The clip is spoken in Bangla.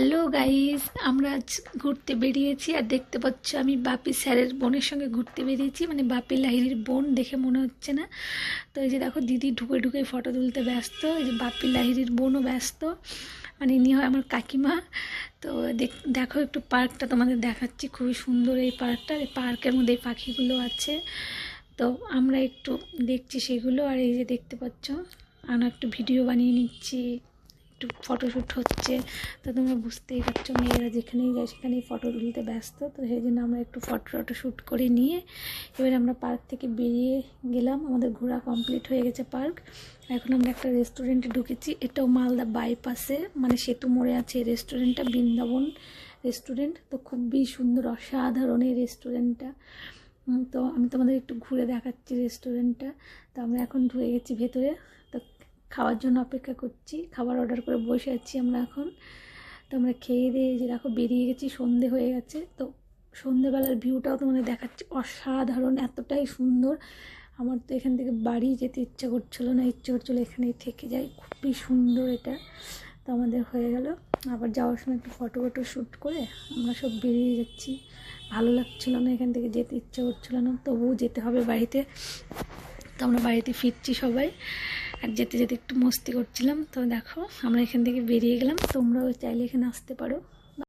হ্যালো গাইস, আমরা আজ ঘুরতে বেরিয়েছি আর দেখতে পাচ্ছ আমি বাপি স্যারের বোনের সঙ্গে ঘুরতে বেরিয়েছি মানে বাপি লাহিরির বোন দেখে মনে হচ্ছে না। তো এই যে দেখো, দিদি ঢুকে ঢুকে ফটো তুলতে ব্যস্ত, এই যে বাপি লাহিরির বোনও ব্যস্ত মানে ইনি হয় আমার কাকিমা। তো দেখ একটু পার্কটা তোমাদের দেখাচ্ছি, খুবই সুন্দর এই পার্কটা, এই পার্কের মধ্যে এই পাখিগুলো আছে। তো আমরা একটু দেখছি সেগুলো, আর এই যে দেখতে পাচ্ছ, আমরা একটু ভিডিও বানিয়ে নিচ্ছি। একটু ফটোশ্যুট হচ্ছে। তো তোমরা বুঝতেই পারছ, মেয়েরা যেখানেই যায় সেখানেই ফটো তুলতে ব্যস্ত। তো সেই জন্য আমরা একটু ফটো টটো শ্যুট করে নিয়ে এবার আমরা পার্ক থেকে বেরিয়ে গেলাম। আমাদের ঘোরা কমপ্লিট হয়ে গেছে পার্ক এখন আমরা একটা রেস্টুরেন্টে ঢুকেছি। এটাও মালদা বাইপাসে মানে সেতু মোড়ে আছে রেস্টুরেন্টটা বৃন্দাবন রেস্টুরেন্ট তো খুবই সুন্দর, অসাধারণ এই রেস্টুরেন্টটা তো আমি তোমাদের একটু ঘুরে দেখাচ্ছি রেস্টুরেন্টটা তো আমরা এখন ঢুকে গেছি ভেতরে। তো খাওয়ার জন্য অপেক্ষা করছি। খাবার অর্ডার করে বসে আছি আমরা এখন। তো আমরা খেয়ে দিয়ে যে দেখো বেরিয়ে গেছি, সন্ধে হয়ে গেছে। তো সন্ধেবেলার ভিউটাও তোমাদের দেখাচ্ছি। অসাধারণ, এতটাই সুন্দর। আমার তো এখান থেকে বাড়ি যেতে ইচ্ছা করছিল না, ইচ্ছে করছিল এখানেই থেকে যাই। খুবই সুন্দর এটা। তো আমাদের হয়ে গেল। আবার যাওয়ার সময় একটু ফটো ফটো শ্যুট করে আমরা সব বেরিয়ে যাচ্ছি। ভালো লাগছিল না এখান থেকে যেতে, ইচ্ছে করছিল না। তবুও যেতে হবে বাড়িতে। তো আমরা বাড়িতে ফিরছি সবাই। আর যেতে যেতে একটু মস্তি করছিলাম। তো দেখো, আমরা এখান থেকে বেরিয়ে গেলাম। তোমরাও চাইলে এখানে আসতে পারো।